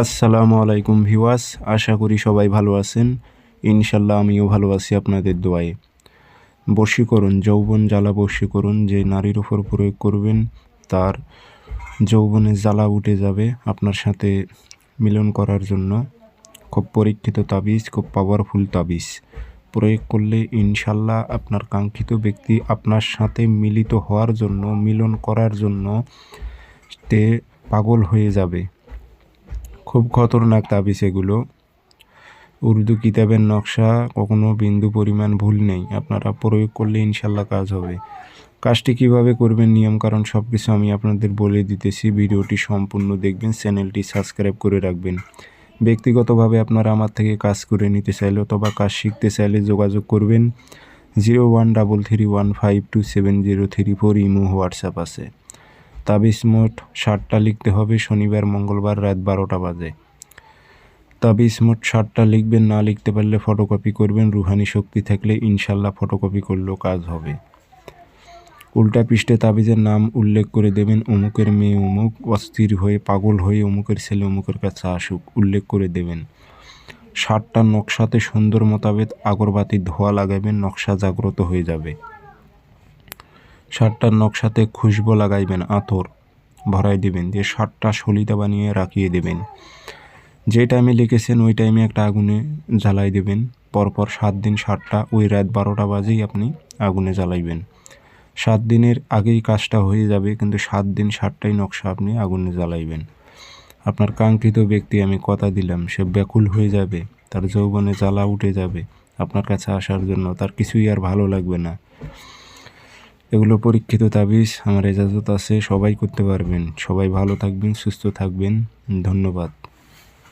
আসসালামু আলাইকুম ভিওয়াস আশা করি সবাই ভালো আছেন। ইনশাল্লাহ আমিও ভালো আছি আপনাদের দোয়ায়ে। বশীকরণ, যৌবন জ্বালা বশীকরণ যে নারীর ওপর প্রয়োগ করবেন, তার যৌবনে জ্বালা উঠে যাবে আপনার সাথে মিলন করার জন্য। খুব পরীক্ষিত তাবিজ, খুব পাওয়ারফুল তাবিজ। প্রয়োগ করলে ইনশাল্লাহ আপনার কাঙ্ক্ষিত ব্যক্তি আপনার সাথে মিলিত হওয়ার জন্য, মিলন করার জন্য তে পাগল হয়ে যাবে। খুব খতরনাক তাবিজ এগুলো। উর্দু কিতাবের নকশা, কখনো বিন্দু পরিমাণ ভুল নেই। আপনারা প্রয়োগ করলে ইনশাল্লাহ কাজ হবে। কাজটি কীভাবে করবেন নিয়ম কারণ সব কিছু আমি আপনাদের বলে দিতেছি। ভিডিওটি সম্পূর্ণ দেখবেন, চ্যানেলটি সাবস্ক্রাইব করে রাখবেন। ব্যক্তিগতভাবে আপনারা আমার থেকে কাজ করে নিতে চাইলে অথবা কাজ শিখতে চাইলে যোগাযোগ করবেন। Zero one double three one five two seven zero three four imo WhatsApp আছে। তাবিজ মোট ষাটটা লিখতে হবে, শনিবার, মঙ্গলবার রাত বারোটা বাজে। তাবিজ মোট ষাটটা লিখবেন, না লিখতে পারলে ফটোকপি করবেন, রুহানি শক্তি থাকলে ইনশাল্লাহ ফটোকপি করলেও কাজ হবে। উল্টা পৃষ্ঠে তাবিজের নাম উল্লেখ করে দেবেন, অমুকের মেয়ে অমুক, অস্থির হয়ে, পাগল হয়ে অমুকের ছেলে অমুকের কাছে আসুক, উল্লেখ করে দেবেন। ষাটটা নকশাতে সুন্দর মোতাবেক আগরবাতি ধোয়া লাগাবেন, নকশা জাগ্রত হয়ে যাবে। ষাটটার নকশাতে খুশবো লাগাইবেন আতর ভরাই দেবেন, দিয়ে ষাটটা সলিতা বানিয়ে রাখিয়ে দেবেন। যে টাইমে লিখেছেন, ওই টাইমে একটা আগুনে জ্বালাই দেবেন। পরপর সাত দিন সাতটা, ওই রাত বারোটা বাজেই আপনি আগুনে জ্বালাইবেন। সাত দিনের আগেই কাজটা হয়ে যাবে, কিন্তু সাত দিন সাতটাই নকশা আপনি আগুনে জ্বালাইবেন। আপনার কাঙ্ক্ষিত ব্যক্তি, আমি কথা দিলাম, সে ব্যাকুল হয়ে যাবে, তার যৌবনে জ্বালা উঠে যাবে। আপনার কাছে আসার জন্য তার কিছুই আর ভালো লাগবে না। এগুলো পরীক্ষিত তাবিজ, আমার এজাজত আছে, সবাই করতে পারবেন। সবাই ভালো থাকবেন, সুস্থ থাকবেন। ধন্যবাদ।